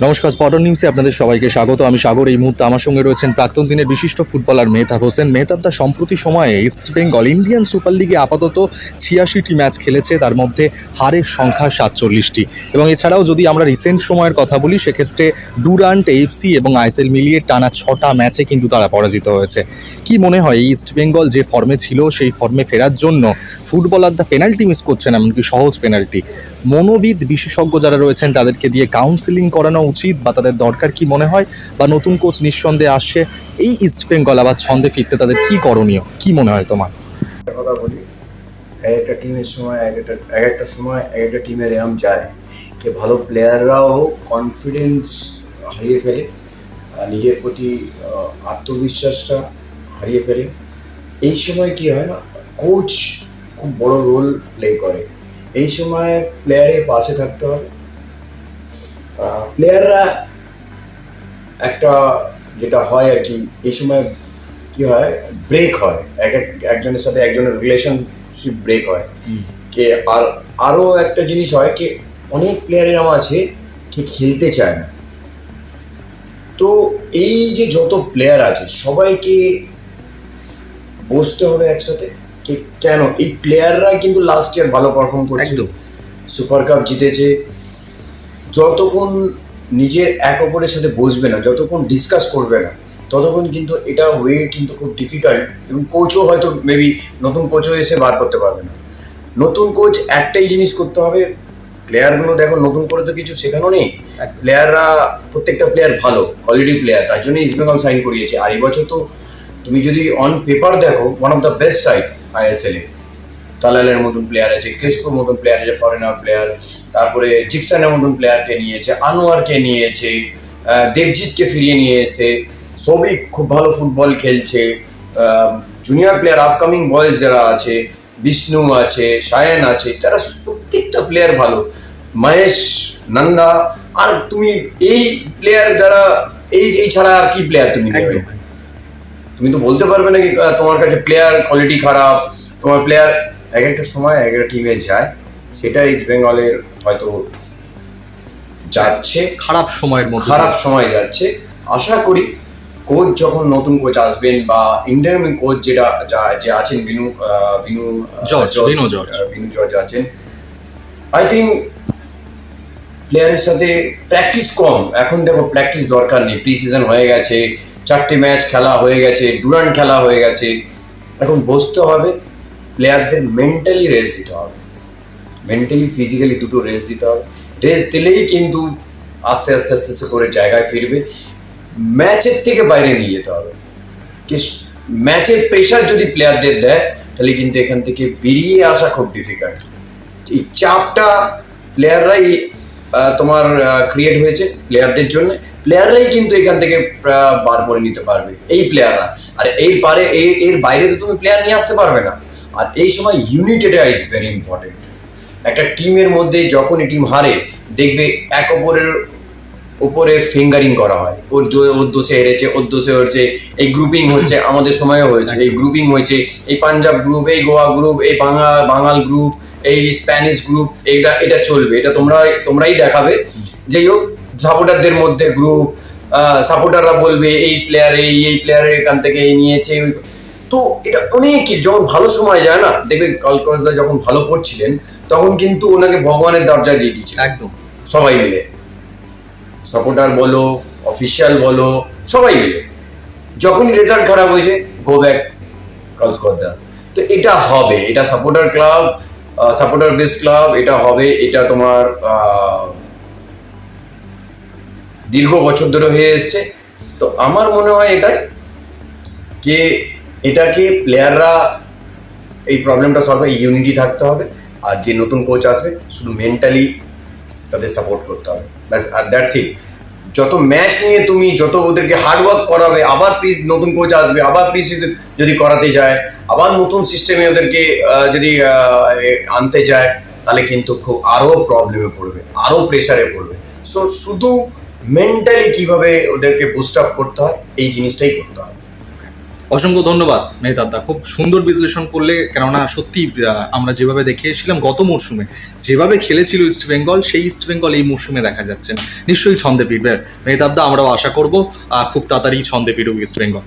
নমস্কার, স্পটন নিউজে আপনাদের সবাইকে স্বাগত। আমি সাগর, এই মুহূর্তে আমার সঙ্গে রয়েছেন প্রাক্তন দিনের বিশিষ্ট ফুটবলার মেহতাব হোসেন। মেহতাব দা, সম্প্রতি সময়ে ইস্ট বেঙ্গল ইন্ডিয়ান সুপার লিগে আপাতত ছিয়াশিটি ম্যাচ খেলেছে, তার মধ্যে হারের সংখ্যা সাতচল্লিশটি। এবং এছাড়াও যদি আমরা রিসেন্ট সময়ের কথা বলি, সেক্ষেত্রে ডুরান্ট এফসি এবং আইএসএল মিলিয়ে টানা ছটা ম্যাচে কিন্তু তারা পরাজিত হয়েছে। কি মনে হয় এই ইস্ট বেঙ্গল যে ফর্মে ছিল, সেই ফর্মে ফেরার জন্য ফুটবলাররা পেনাল্টি মিস করছেন, এমনকি সহজ পেনাল্টি মনোবিদ বিশেষজ্ঞ যারা রয়েছেন, তাদেরকে দিয়ে কাউন্সিলিং করানো উচিত বা তাদের দরকার কি মনে হয় বা নতুন কোচ নিঃসন্দেহে আসছে, এই ইস্ট বেঙ্গল আবার ছন্দে ফিরতে তাদের কি করণীয়? কি মনে হয় তোমার? কথা বলি। এক একটা টিমের সময়, এক একটা এক একটা সময় এক একটা টিমের এরম যায় যে ভালো প্লেয়াররাও কনফিডেন্স হারিয়ে ফেলে নিজের প্রতি আত্মবিশ্বাসটা হারিয়ে ফেলে। এই সময় কি হয় না কোচ খুব বড় রোল প্লে করে। এই সময় প্লেয়ারের পাশে থাকতে হবে। প্লেয়াররা একটা যেটা হয় আর কি এই সময় কি হয় ব্রেক হয়। এক এক একজনের সাথে একজনের রিলেশনশিপ ব্রেক হয়। কে আর আরও একটা জিনিস হয় কি অনেক প্লেয়ারের এরম আছে কি খেলতে চায় না। তো এই যে যত প্লেয়ার আছে সবাইকে বসতে হবে একসাথে। কেন? এই প্লেয়াররা কিন্তু লাস্ট ইয়ার ভালো পারফর্ম করছে। একদম। সুপার কাপ জিতেছে। যতক্ষণ নিজের এক অপরের সাথে বসবে না যতক্ষণ ডিসকাস করবে না ততক্ষণ কিন্তু এটা হয়ে কিন্তু খুব ডিফিকাল্ট এবং কোচও হয়তো মেবি নতুন কোচও এসে বার করতে পারবে না। নতুন কোচ একটাই জিনিস করতে হবে প্লেয়ারগুলো দেখো নতুন করে তো কিছু শেখানো নেই। প্লেয়াররা প্রত্যেকটা প্লেয়ার ভালো কোয়ালিটি প্লেয়ার তার জন্য ইস্ট বেঙ্গল সাইন করিয়েছে। আর এই বছর তো তুমি যদি অন পেপার দেখো one of the best side ISL তালালের মতন প্লেয়ার আছে ক্রিস্পোর মতন প্লেয়ার আছে ফরেনার প্লেয়ার তারপরে জিকসানের মতন প্লেয়ারকে নিয়েছে, আনোয়ারকে নিয়েছে দেবজিৎকে ফিরিয়ে নিয়েছে। সবই খুব ভালো ফুটবল খেলছে। জুনিয়র প্লেয়ার আপকামিং বয়েজ যারা আছে, বিষ্ণু আছে, সায়ন আছে, তারা প্রত্যেকটা প্লেয়ার ভালো। মহেশ নন্দা আর তুমি এই প্লেয়ার যারা এই এই ছাড়া আর কি প্লেয়ার তুমি তুমি তো বলতে পারবে না কি তোমার কাছে প্লেয়ার কোয়ালিটি খারাপ তোমার প্লেয়ার এক একটা সময় এক একটা টিমে যায় সেটা ইস্ট বেঙ্গলের হয়তো যাচ্ছে। খারাপ সময়ের মধ্যে খারাপ সময় যাচ্ছে। আশা করি কোচ যখন নতুন কোচ আসবেন বা ইন্ডিয়ান কোচ যেটা যা- যে আছেন Binu Binu George, George, Binu George. Binu George আছেন। আই থিঙ্ক প্লেয়ারের সাথে প্র্যাকটিস কম। এখন দেখো প্র্যাকটিস দরকার নেই। প্রি সিজন হয়ে গেছে। চারটে ম্যাচ খেলা হয়ে গেছে ডুরান খেলা হয়ে গেছে। এখন বসতে হবে প্লেয়ারদের মেন্টালি রেস্ট দিতে হবে। মেন্টালি ফিজিক্যালি দুটো রেস্ট দিতে হবে। রেস্ট দিলেই কিন্তু আস্তে আস্তে আস্তে আস্তে করে জায়গায় ফিরবে। ম্যাচের থেকে বাইরে নিয়ে যেতে হবে। কি ম্যাচের প্রেশার যদি প্লেয়ারদের দেয়, তাহলে কিন্তু এখান থেকে বেরিয়ে আসা খুব ডিফিকাল্ট এই চাপটা প্লেয়াররাই তোমার ক্রিয়েট হয়েছে প্লেয়ারদের জন্য। প্লেয়াররাই কিন্তু এখান থেকে বার করে নিতে পারবে। এই প্লেয়াররা আর এই পারে, এর বাইরে তো তুমি প্লেয়ার নিয়ে আসতে পারবে না। আর এই সময় ইউনিট এটা ইজ ভেরি ইম্পর্টেন্ট একটা টিমের মধ্যে যখনই টিম হারে, দেখবে এক অপরের উপরে ফিঙ্গারিং করা হয়। ওর ওর দোষে হেরেছে, ওর দোষে হচ্ছে এই গ্রুপিং হচ্ছে, আমাদের সময়ও হয়েছে, এই গ্রুপিং হয়েছে, এই পাঞ্জাব গ্রুপ এই গোয়া গ্রুপ এই বাঙাল বাঙাল গ্রুপ এই স্প্যানিশ গ্রুপ এটা এটা চলবে। এটা তোমরা তোমরাই দেখাবে। যাই হোক সাপোর্টারদের মধ্যে গ্রুপ সাপোর্টাররা বলবে এই প্লেয়ার এই এই প্লেয়ারের এখান থেকে এই নিয়েছে তো এটা অনেক কিছু যখন ভালো সময় যায় না দেখবে কলকাতা যখন ভালো করছিলেন তখন কিন্তু ওনাকে ভগবানের দরজা দিয়ে দিয়েছে একদম। সবাই মিলে। সাপোর্টার বলো অফিসিয়াল বলো সবাই মিলে। যখনই রেজাল্ট খারাপ হয়েছে গো ব্যাক কলকাতা তো এটা হবে এটা supporter club supporter base club এটা হবে, এটা তোমার দীর্ঘ বছর ধরে হয়ে এসছে। তো আমার মনে হয় এটাই যে এটাকে প্লেয়াররা এই প্রবলেমটা সলভ হয় ইউনিটি থাকতে হবে। আর যে নতুন কোচ আসবে, শুধু মেন্টালি তাদের সাপোর্ট করতে হবে। ব্যাস, আর দ্যাটস ইট যত ম্যাচ নিয়ে তুমি যত ওদেরকে হার্ডওয়ার্ক করাবে, আবার প্লিজ নতুন কোচ আসবে, আবার পিস যদি করাতে যায়, আবার নতুন সিস্টেমে ওদেরকে যদি আনতে যায়, তাহলে কিন্তু খুব আরও প্রবলেমে পড়বে আরও প্রেশারে পড়বে। সো শুধু মেন্টালি কীভাবে ওদেরকে বুস্ট আপ করতে হয়, এই জিনিসটাই করতে হবে অসংখ্য ধন্যবাদ মেহতাবদা খুব সুন্দর বিশ্লেষণ করলে, কেননা সত্যি আমরা যেভাবে দেখে এসেছিলাম গত মরশুমে, যেভাবে খেলেছিল ইস্ট বেঙ্গল সেই ইস্ট বেঙ্গল এই মরশুমে দেখা যাচ্ছে নিশ্চয়ই ছন্দে ফিরবে। মেহতাবদা আমরাও আশা করব খুব তাড়াতাড়ি ছন্দে ফিরুক ইস্ট বেঙ্গল